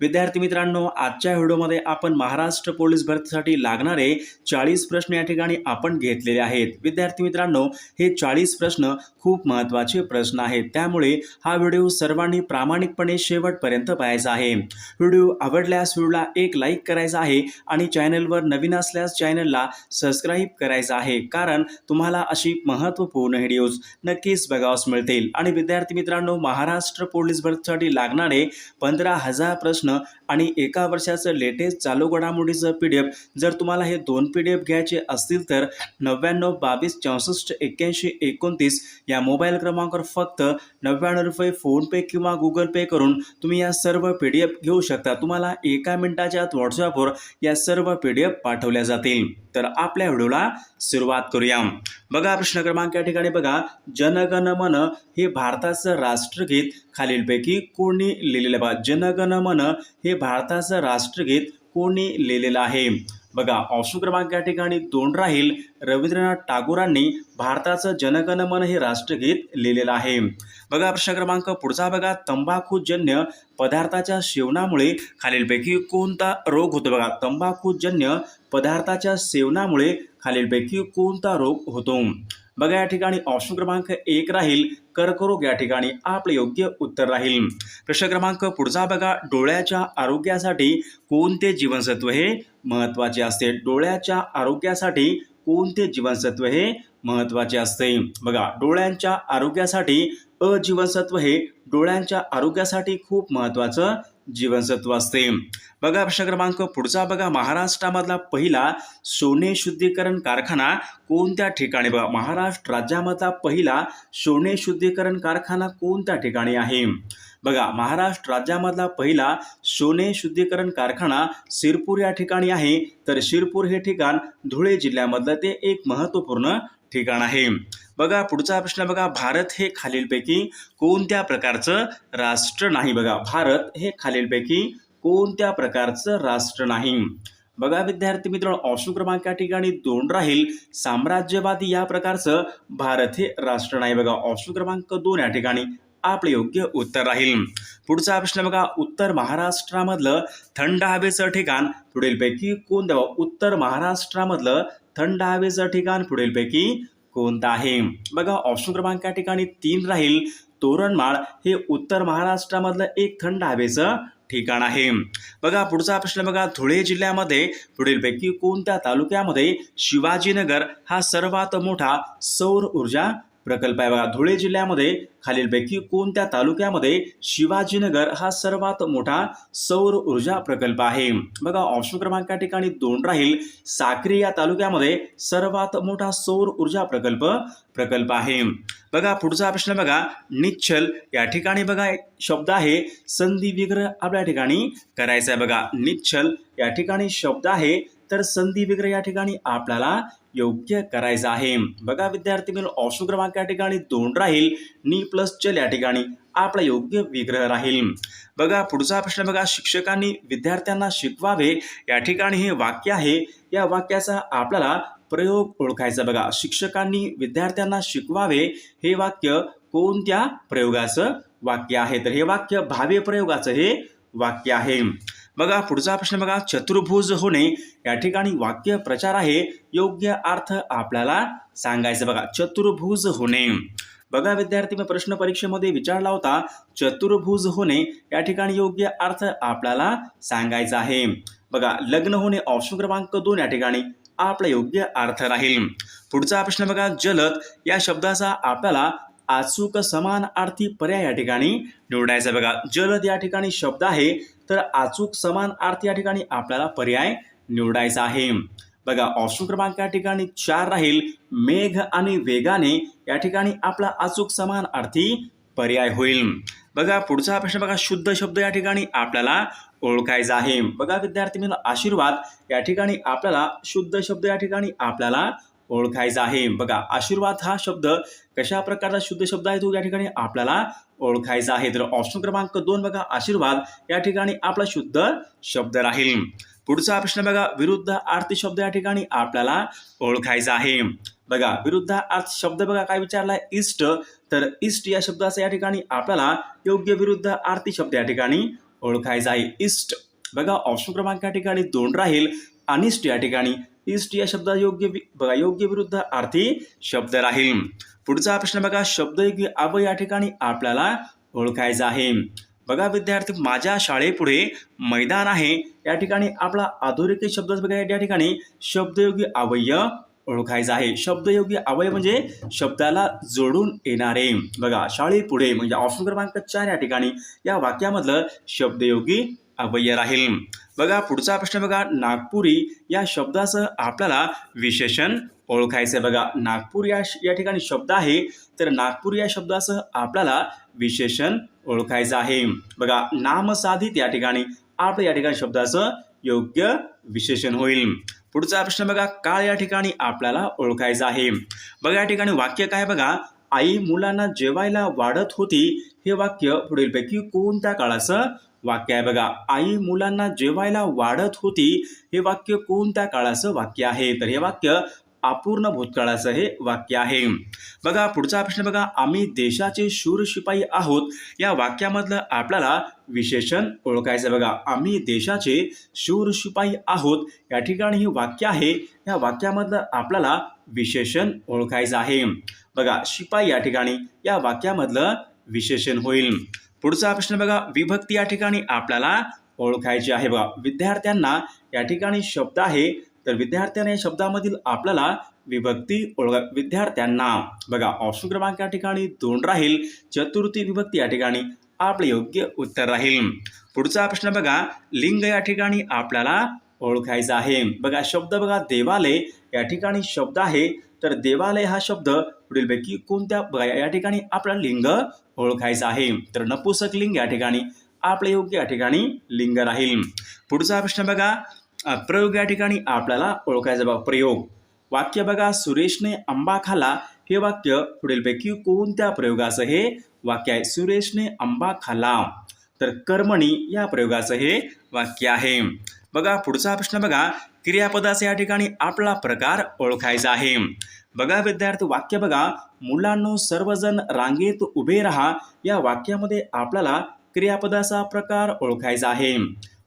विद्यार्थी मित्रांनो आजच्या व्हिडिओमध्ये आपण महाराष्ट्र पोलीस भरतीसाठी लागणारे चाळीस प्रश्न या ठिकाणी आपण घेतलेले आहेत. विद्यार्थी मित्रांनो हे चाळीस प्रश्न खूप महत्त्वाचे प्रश्न आहेत. त्यामुळे हा व्हिडिओ सर्वांनी प्रामाणिकपणे शेवटपर्यंत पाहायचा आहे. व्हिडिओ आवडल्यास व्हिडिओला एक लाईक करायचा आहे आणि चॅनलवर नवीन असल्यास चॅनलला सबस्क्राईब करायचं आहे. कारण तुम्हाला अशी महत्त्वपूर्ण व्हिडिओज नक्कीच बघावस मिळतील. आणि विद्यार्थी मित्रांनो महाराष्ट्र पोलीस भरतीसाठी लागणारे पंधरा हजार प्रश्न आणि एका वर्षाचं लेटेस्ट चालू घडामोडीचं पी डी एफ जर तुम्हाला हे दोन पी डी एफ घ्यायचे असतील तर नव्याण्णव बावीस चौसष्ट एक्क्याऐंशी एकोणतीस या मोबाईल क्रमांकावर फक्त नव्याण्णव रुपये फोनपे किंवा गुगल पे करून तुम्ही या सर्व पी डी एफ घेऊ शकता. तुम्हाला एका मिनिटाच्या आत व्हॉट्सअपवर या सर्व पी डी एफ पाठवल्या जातील. तर आपल्या व्हिडिओला सुरुवात करूया. बघा प्रश्न क्रमांक या ठिकाणी बघा. जनगण मन हे भारताचं राष्ट्रगीत. खालीलपैकी कोणी लिहिलेलं बघा. जनगण मन हे भारताचं राष्ट्रगीत कोणी लिहिलेलं आहे? बघा ऑप्शन क्रमांक या ठिकाणी दोन राहील. रवींद्रनाथ टागोरांनी भारताचं जनगण मन हे राष्ट्रगीत लिहिलेलं आहे. बघा प्रश्न क्रमांक पुढचा बघा. तंबाखूजन्य पदार्थाच्या सेवनामुळे खालीलपैकी कोणता रोग होतो? बघा तंबाखूजन्य पदार्थाच्या सेवनामुळे खालीलपैकी कोणता रोग होतो? बघा या ठिकाणी ऑप्शन क्रमांक एक राहील. कर्करोग या ठिकाणी आपले योग्य उत्तर राहील. प्रश्न क्रमांक पुढचा बघा. डोळ्याच्या आरोग्यासाठी कोणते जीवनसत्व हे महत्त्वाचे असते? डोळ्याच्या आरोग्यासाठी कोणते जीवनसत्व हे महत्त्वाचे असते? बघा डोळ्यांच्या आरोग्यासाठी अजीवनसत्व हे डोळ्यांच्या आरोग्यासाठी खूप महत्त्वाचं जीवनसत्व असते. बघा प्रश्न क्रमांक पुढचा बघा. महाराष्ट्रामधला पहिला सोने शुद्धीकरण कारखाना कोणत्या ठिकाणी? बघा महाराष्ट्र राज्यामधला पहिला सोने शुद्धीकरण कारखाना कोणत्या ठिकाणी आहे? बघा महाराष्ट्र राज्यामधला पहिला सोने शुद्धीकरण कारखाना शिरपूर या ठिकाणी आहे. तर शिरपूर हे ठिकाण धुळे जिल्ह्यामधलं ते एक महत्त्वपूर्ण ठिकाण आहे. बघा पुढचा प्रश्न बघा. भारत हे खालीलपैकी कोणत्या प्रकारचं राष्ट्र नाही? बघा भारत हे खालीलपैकी कोणत्या प्रकारचं राष्ट्र नाही? बघा विद्यार्थी मित्रांनो ऑप्शन क्रमांक या ठिकाणी दोन राहील. साम्राज्यवादी या प्रकारचं भारत हे राष्ट्र नाही. बघा ऑप्शन क्रमांक दोन या ठिकाणी. आपले योग्य उत्तर राहील. पुढचा प्रश्न बघा उत्तर महाराष्ट्रामधलं थंड हवेचं ठिकाण पुढीलपैकी कोणतं? उत्तर महाराष्ट्रामधलं थंड हवेचं ठिकाण पुढीलपैकी कोणतं आहे? बघा ऑप्शन क्रमांक या ठिकाणी तीन राहील. तोरणमाळ हे उत्तर महाराष्ट्रामधलं एक थंड हवेचं ठिकाण आहे. बघा पुढचा प्रश्न बघा धुळे जिल्ह्यामध्ये पुढीलपैकी कोणत्या तालुक्यामध्ये शिवाजीनगर हा सर्वात मोठा सौर ऊर्जा प्रकल्प आहे बघा. धुळे जिल्ह्यामध्ये खालीलपैकी कोणत्या तालुक्यामध्ये शिवाजीनगर हा सर्वात मोठा सौर ऊर्जा प्रकल्प आहे? बघा ऑप्शन क्रमांक या ठिकाणी दोन राहील. साक्री या तालुक्यामध्ये सर्वात मोठा सौर ऊर्जा प्रकल्प प्रकल्प आहे. बघा पुढचा प्रश्न बघा. निच्छल या ठिकाणी बघा एक शब्द आहे. संधी विग्रह आपल्या ठिकाणी करायचा आहे बघा. निच्छल या ठिकाणी शब्द आहे. तर संधी विग्रह या ठिकाणी आपल्याला योग्य करायचं आहे. बघा विद्यार्थी मित्र ऑप्शन क्रमांक या ठिकाणी दोन राहील नी प्लस चल या ठिकाणी आपला योग्य विग्रह राहील. बघा पुढचा प्रश्न बघा शिक्षकांनी विद्यार्थ्यांना शिकवावे या ठिकाणी हे वाक्य आहे. या वाक्याचा आपल्याला प्रयोग ओळखायचा बघा. शिक्षकांनी विद्यार्थ्यांना शिकवावे हे वाक्य कोणत्या प्रयोगाचं वाक्य आहे? तर हे वाक्य भाव्य प्रयोगाचं हे वाक्य आहे. बघा पुढचा प्रश्न बघा. चतुर्भुज होणे या ठिकाणी वाक्य प्रचार आहे. योग्य अर्थ आपल्याला सांगायचं बघा. चतुर्भुज होणे. बघा विद्यार्थी मी प्रश्न परीक्षेमध्ये विचारला होता. चतुर्भुज होणे या ठिकाणी योग्य अर्थ आपल्याला सांगायचा आहे. बघा लग्न होणे ऑप्शन क्रमांक दोन या ठिकाणी आपला योग्य अर्थ राहील. पुढचा प्रश्न बघा. जलद या शब्दाचा आपल्याला अचूक समान अर्थी पर्याय या ठिकाणी निवडायचा बघा जलद या ठिकाणी शब्द आहे तर अचूक समान अर्थ या ठिकाणी आपल्याला पर्याय निवडायचा आहे. बघा ऑप्शन क्रमांक या ठिकाणी चार राहील. मेघ आणि वेगाने या ठिकाणी आपला अचूक समान अर्थी पर्याय होईल. बघा पुढचा प्रश्न बघा शुद्ध शब्द या ठिकाणी आपल्याला ओळखायचा आहे. बघा विद्यार्थी मित्र आशीर्वाद या ठिकाणी आपल्याला शुद्ध शब्द या ठिकाणी आपल्याला ओळखायचा आहे. बघा आशीर्वाद हा शब्द कशा प्रकारचा शुद्ध शब्द आहे तो या ठिकाणी आपल्याला ओळखायचा आहे. तर ऑप्शन क्रमांक दोन बघा आशीर्वाद. या ठिकाणी आपला शुद्ध शब्द राहील. पुढचा प्रश्न बघा विरुद्ध आरती शब्द या ठिकाणी आपल्याला ओळखायचा आहे. बघा विरुद्ध अर्थ शब्द बघा काय विचारलाय? इष्ट. तर इष्ट या शब्दाचा या ठिकाणी आपल्याला योग्य विरुद्ध आरती शब्द या ठिकाणी ओळखायचा आहे. इष्ट. बघा ऑप्शन क्रमांक या ठिकाणी दोन राहील. अनिष्ट या ठिकाणी इष्ट या शब्दा योग्य वि- बघा योग्य विरुद्ध अर्थी शब्द राहील. पुढचा प्रश्न बघा शब्दयोगी अव या ठिकाणी आपल्याला ओळखायचा आहे. बघा विद्यार्थी माझ्या शाळेपुढे मैदान आहे. या ठिकाणी आपला अधोरेखित शब्द बघा या ठिकाणी शब्दयोगी अवयव ओळखायचा आहे. शब्दयोगी अवयव म्हणजे शब्दाला जोडून येणारे. बघा शाळेपुढे म्हणजे ऑप्शन क्रमांक चार या ठिकाणी या वाक्यामधलं शब्दयोगी अवयव राहील. बघा पुढचा प्रश्न बघा नागपुरी या शब्दासह आपल्याला विशेषण ओळखायचं आहे बघा. नागपूर या या ठिकाणी शब्द आहे तर नागपूर या शब्दासह आपल्याला विशेषण ओळखायचं आहे. बघा नामसाधित या ठिकाणी आपलं या ठिकाणी शब्दाचं योग्य विशेषण होईल. पुढचा प्रश्न बघा काळ या ठिकाणी आपल्याला ओळखायचं आहे. बघा या ठिकाणी वाक्य काय बघा आई मुलांना जेवायला वाढत होती हे वाक्य पुढीलपैकी कोणत्या काळाचं वाक्य आहे बघा आई मुलांना जेवायला वाढत होती हे वाक्य कोणत्या काळाचं वाक्य आहे? तर हे वाक्य अपूर्ण भूतकाळाचं हे वाक्य आहे. बघा पुढचा प्रश्न बघा आम्ही देशाचे शूर शिपाई आहोत. या वाक्यामधलं आपल्याला विशेषण ओळखायचं बघा आम्ही देशाचे शूर शिपाई आहोत. या ठिकाणी हे वाक्य आहे या वाक्यामधलं आपल्याला विशेषण ओळखायचं आहे. बघा शिपाई या ठिकाणी या वाक्यामधलं विशेषण होईल. पुढचा प्रश्न बघा विभक्ती या ठिकाणी आपल्याला ओळखायची आहे बघा. विद्यार्थ्यांना या ठिकाणी शब्द आहे तर विद्यार्थ्यांना या शब्दामधील आपल्याला विभक्ती ओळख विद्यार्थ्यांना बघा ऑप्शन क्रमांक या ठिकाणी दोन राहील चतुर्थी विभक्ती या ठिकाणी आपले योग्य उत्तर राहील. पुढचा प्रश्न बघा लिंग या ठिकाणी आपल्याला ओळखायचा आहे. बघा शब्द बघा देवालय या ठिकाणी शब्द आहे तर देवालय हा शब्द पुढीलपैकी कोणत्या या ठिकाणी आपला लिंग ओळखायचं आहे? तर नपुसक लिंग या ठिकाणी आपले योग्य या ठिकाणी लिंग राहील. पुढचा प्रश्न बघा. प्रयोग या ठिकाणी आपल्याला ओळखायचा बघा प्रयोग. वाक्य बघा सुरेशने आंबा खाला. हे वाक्य पुढीलपैकी कोणत्या प्रयोगाचं हे वाक्य आहे? सुरेशने आंबा खाला. तर कर्मणी या प्रयोगाचं हे वाक्य आहे. बघा पुढचा प्रश्न बघा. क्रियापदाचा या ठिकाणी आपला प्रकार ओळखायचा आहे. बघा विद्यार्थी वाक्य बघा. मुलांनो सर्वजण रांगेत उभे राहा. या वाक्यामध्ये आपल्याला क्रियापदाचा प्रकार ओळखायचा आहे.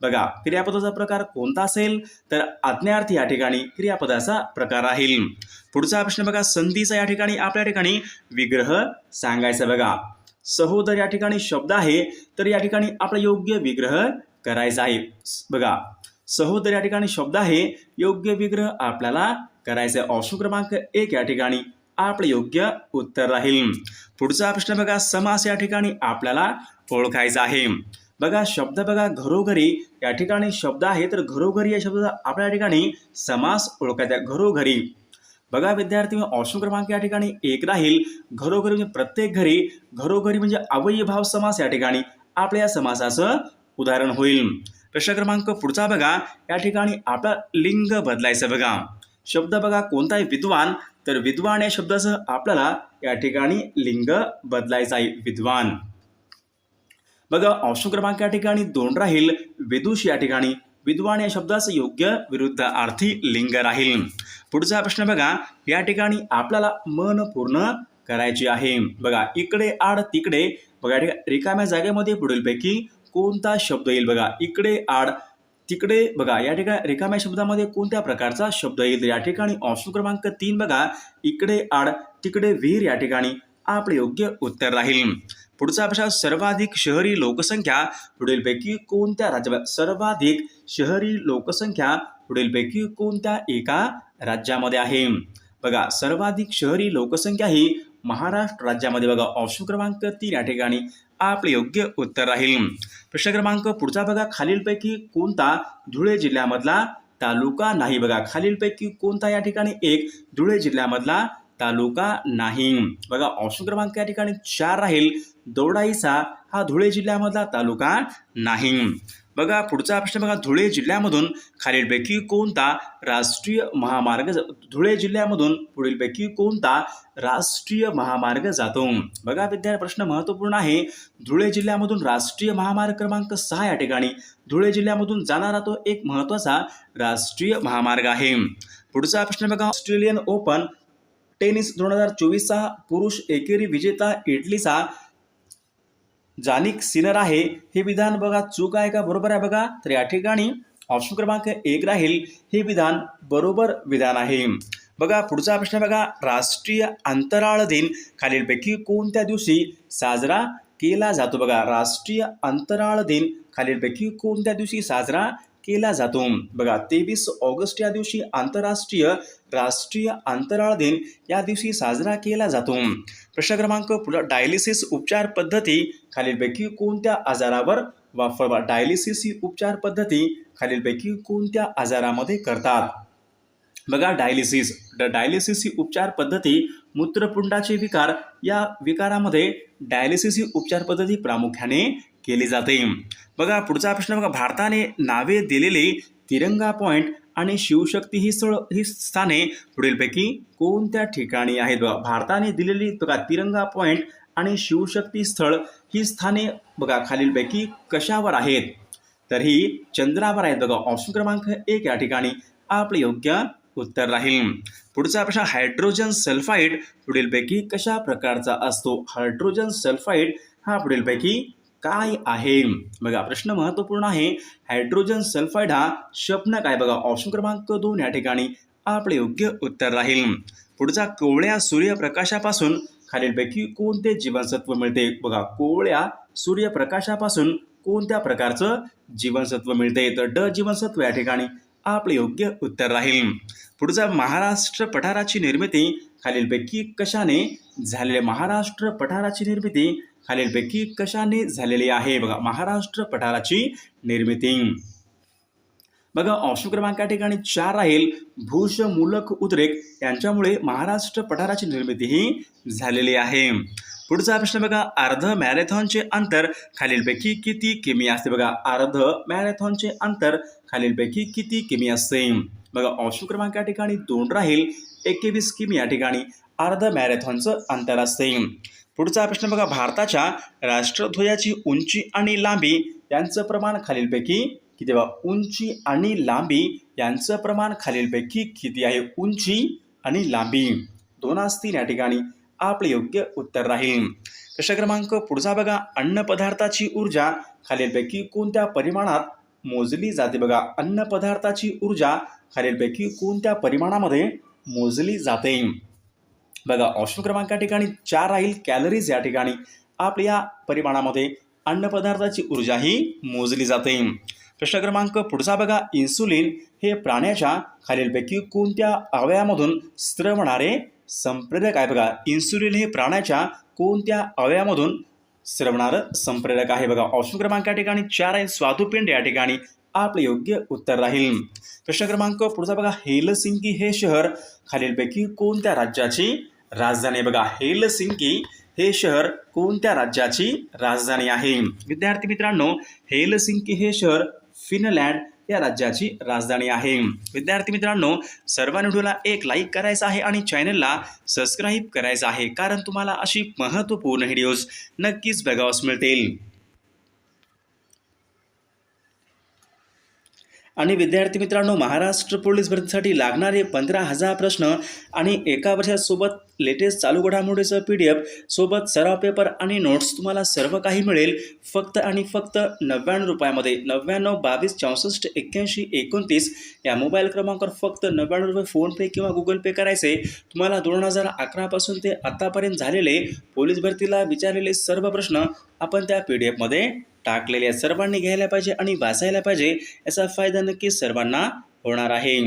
बघा क्रियापदाचा प्रकार कोणता असेल? तर आज्ञार्थी या ठिकाणी क्रियापदाचा प्रकार राहील. पुढचा प्रश्न बघा संधीचा या ठिकाणी आपल्या ठिकाणी विग्रह सांगायचा बघा. सहोदर या ठिकाणी शब्द आहे तर या ठिकाणी आपला योग्य विग्रह करायचा आहे. बघा सहोदर या ठिकाणी शब्द आहे योग्य विग्रह आपल्याला करायचा. आहे ऑप्शन क्रमांक एक या ठिकाणी आपलं योग्य उत्तर राहील. पुढचा प्रश्न बघा समास या ठिकाणी आपल्याला ओळखायचा आहे. बघा शब्द बघा घरोघरी. या ठिकाणी शब्द आहे तर घरोघरी या शब्दाचा आपल्या या ठिकाणी समास ओळखायचा आहे घरोघरी. बघा विद्यार्थी ऑप्शन क्रमांक या ठिकाणी एक राहील. घरोघरी म्हणजे प्रत्येक घरी. घरोघरी म्हणजे अवयभाव समास या ठिकाणी आपल्या या समासाचं उदाहरण होईल. प्रश्न क्रमांक पुढचा बघा. या ठिकाणी आपला लिंग बदलायचं बघा. शब्द बघा कोणता आहे विद्वान तर विद्वान या शब्दासह आपल्याला या ठिकाणी लिंग बदलायचं आहे विद्वान. बघा ऑप्शन क्रमांक या ठिकाणी दोन राहील. विदुष या ठिकाणी. विद्वान या शब्दाचं योग्य विरुद्ध अर्थी लिंग राहील. पुढचा प्रश्न बघा. या ठिकाणी आपल्याला मन पूर्ण करायची आहे. बघा इकडे आड तिकडे. बघा या ठिकाणी रिकाम्या जागेमध्ये पुढीलपैकी कोणता शब्द येईल बघा? इकडे आड तिकडे बघा. या ठिकाणी रिकाम्या शब्दामध्ये कोणत्या प्रकारचा शब्द येईल? या ठिकाणी ऑप्शन क्रमांक तीन बघा. इकडे आड तिकडे वीर या ठिकाणी आपले योग्य उत्तर राहील. पुढचा प्रश्न सर्वाधिक शहरी लोकसंख्या पुढीलपैकी कोणत्या राज्यात सर्वाधिक शहरी लोकसंख्या पुढीलपैकी कोणत्या एका राज्यामध्ये आहे? बघा सर्वाधिक शहरी लोकसंख्या ही महाराष्ट्र राज्यामध्ये बघा. ऑप्शन क्रमांक तीन या ठिकाणी आपले योग्य उत्तर राहील. प्रश्न क्रमांक पुढचा बघा. खालीलपैकी कोणता धुळे जिल्ह्यामधला तालुका नाही? बघा खालीलपैकी कोणता या ठिकाणी? एक धुळे जिल्ह्यामधला तालुका नाही. बघा ऑप्शन क्रमांक या ठिकाणी चार राहील. दोडाईचा हा धुळे जिल्ह्यामधला तालुका नाही. बघा पुढचा प्रश्न बघा. धुळे जिल्ह्यामधून खालीलपैकी कोणता राष्ट्रीय महामार्ग धुळे जिल्ह्यामधून पुढीलपैकी कोणता राष्ट्रीय महामार्ग जातो? बघा विद्यार्थी प्रश्न महत्त्वपूर्ण आहे. धुळे जिल्ह्यामधून राष्ट्रीय महामार्ग क्रमांक सहा या ठिकाणी. धुळे जिल्ह्यामधून जाणारा तो एक महत्त्वाचा राष्ट्रीय महामार्ग आहे. पुढचा प्रश्न बघा. ऑस्ट्रेलियन ओपन टेनिस दोन हजार चोवीसचा पुरुष एकेरी विजेता इटलीचा जानिक सिनर आहे. हे विधान बघा चूक आहे का? बरोबर आहे बघा. तर या ठिकाणी ऑप्शन क्रमांक एक राहील. हे विधान बरोबर विधान आहे. बघा पुढचा प्रश्न बघा. राष्ट्रीय अंतराळ दिन खालीलपैकी कोणत्या दिवशी साजरा केला जातो? बघा राष्ट्रीय अंतराळ दिन खालीलपैकी कोणत्या दिवशी साजरा केला जातो. बघा तेवीस ऑगस्ट या दिवशी आंतरराष्ट्रीय राष्ट्रीय अंतराळ दिन या दिवशी साजरा केला जातो. प्रश्न क्रमांक पुढे डायलिसिस उपचार पद्धती खालीलपैकी कोणत्या आजारावर वापर डायलिसिस ही उपचार पद्धती खालीलपैकी कोणत्या आजारामध्ये करतात? बघा डायलिसिस. ड डायलिसिस ही उपचार पद्धती मूत्रपुंडाचे विकार. या विकारामध्ये डायलिसिस ही उपचार पद्धती प्रामुख्याने केली जाते. बघा पुढचा प्रश्न बघा. भारताने नावे दिलेली तिरंगा पॉईंट आणि शिवशक्ती ही स्थळ ही स्थाने पुढीलपैकी कोणत्या ठिकाणी आहेत? बघा भारताने दिलेली बघा तिरंगा पॉईंट आणि शिवशक्ती स्थळ ही स्थाने बघा खालीलपैकी कशावर आहेत? तर ही चंद्रावर आहेत बघा. ऑप्शन क्रमांक एक या ठिकाणी आपले योग्य उत्तर राहील. पुढचा प्रश्न हायड्रोजन सल्फाईड पुढीलपैकी कशा प्रकारचा असतो? हायड्रोजन सल्फाईड हा पुढीलपैकी काय आहे? बघा प्रश्न महत्त्वपूर्ण आहे. हायड्रोजन सल्फाईड हा शब्द काय? बघा ऑप्शन क्रमांक दोन या ठिकाणी आपले योग्य उत्तर राहील. पुढचा कोवळ्या सूर्यप्रकाशापासून खालीलपैकी कोणते जीवनसत्व मिळते? बघा कोवळ्या सूर्यप्रकाशापासून कोणत्या प्रकारचं जीवनसत्व मिळते? तर ड जीवनसत्व या ठिकाणी आपले योग्य उत्तर राहील. पुढचा महाराष्ट्र पठाराची निर्मिती खालीलपैकी कशाने झालेल्या महाराष्ट्र पठाराची निर्मिती खालीलपैकी कशाने झालेली आहे? बघा महाराष्ट्र पठाराची निर्मिती. बघा ऑप्शन क्रमांक या ठिकाणी चार राहील. भूष मूलक उद्रेक यांच्यामुळे महाराष्ट्र पठाराची निर्मिती ही झालेली आहे. पुढचा प्रश्न बघा अर्ध मॅरेथॉनचे अंतर खालीलपैकी किती किमी असते? बघा अर्ध मॅरेथॉनचे अंतर खालीलपैकी किती किमी असते? बघा ऑप्शन क्रमांक या ठिकाणी दोन राहील. एकवीस किमी या ठिकाणी अर्ध मॅरेथॉनचं अंतर असते. पुढचा प्रश्न बघा भारताच्या राष्ट्रध्वजाची उंची आणि लांबी यांचं प्रमाण खालीलपैकी किती बघा? उंची आणि लांबी यांचं प्रमाण खालीलपैकी किती आहे? उंची आणि लांबी. दोन असतील या ठिकाणी आपले योग्य उत्तर राहील. प्रश्न क्रमांक पुढचा बघा अन्न पदार्थाची ऊर्जा खालीलपैकी कोणत्या परिमाणात मोजली जाते बघा? अन्न पदार्थाची ऊर्जा खालीलपैकी कोणत्या परिमाणामध्ये मोजली जाते? बघा ऑप्शन क्रमांक या ठिकाणी चार राहील कॅलरीज या ठिकाणी. आपल्या परिमाणामध्ये अन्नपदार्थाची ऊर्जा ही मोजली जाते. प्रश्न क्रमांक पुढचा बघा इन्सुलिन हे प्राण्याच्या खालीलपैकी कोणत्या अवयामधून स्रवणारे संप्रेरक आहे? बघा इन्सुलिन हे प्राण्याच्या कोणत्या अवयामधून स्रवणारं संप्रेरक आहे? बघा ऑप्शन क्रमांक या ठिकाणी चार आहे स्वादुपिंड या ठिकाणी. आपले योग्य उत्तर राहील. प्रश्न क्रमांक पुढचा बघा हेलसिंकी हे शहर खालीलपैकी कोणत्या राज्याची राजधानी बघा हेलसिंकी हे शहर कोणत्या राज्याची राजधानी आहे? विद्यार्थी मित्रांनो हेलसिंकी हे शहर फिनलँड या राज्याची राजधानी आहे. विद्यार्थी मित्रांनो सर्व व्हिडिओला एक लाईक करायचा आहे आणि चॅनलला सबस्क्राईब करायचं आहे. कारण तुम्हाला अशी महत्त्वपूर्ण व्हिडिओज नक्कीच बघावस मिळतील. आणि विद्यार्थी मित्रांनो महाराष्ट्र पोलीस भरतीसाठी लागणारे पंधरा हजार प्रश्न आणि एका वर्षासोबत लेटेस्ट चालू घडामोडीचं पी डी एफ सोबत सराव पेपर आणि नोट्स तुम्हाला सर्व काही मिळेल. फक्त आणि फक्त नव्याण्णव रुपयामध्ये. नव्याण्णव बावीस चौसष्ट एक्क्याऐंशी एकोणतीस या मोबाईल क्रमांकावर फक्त नव्याण्णव रुपये फोनपे किंवा गुगल पे करायचे. तुम्हाला दोन हजार अकरापासून ते आत्तापर्यंत झालेले पोलीस भरतीला विचारलेले सर्व प्रश्न आपण त्या पी डी एफमध्ये टाकलेले आहेत. सर्वांनी घ्यायला पाहिजे आणि वाचायला पाहिजे याचा फायदा नक्कीच सर्वांना होणार आहे.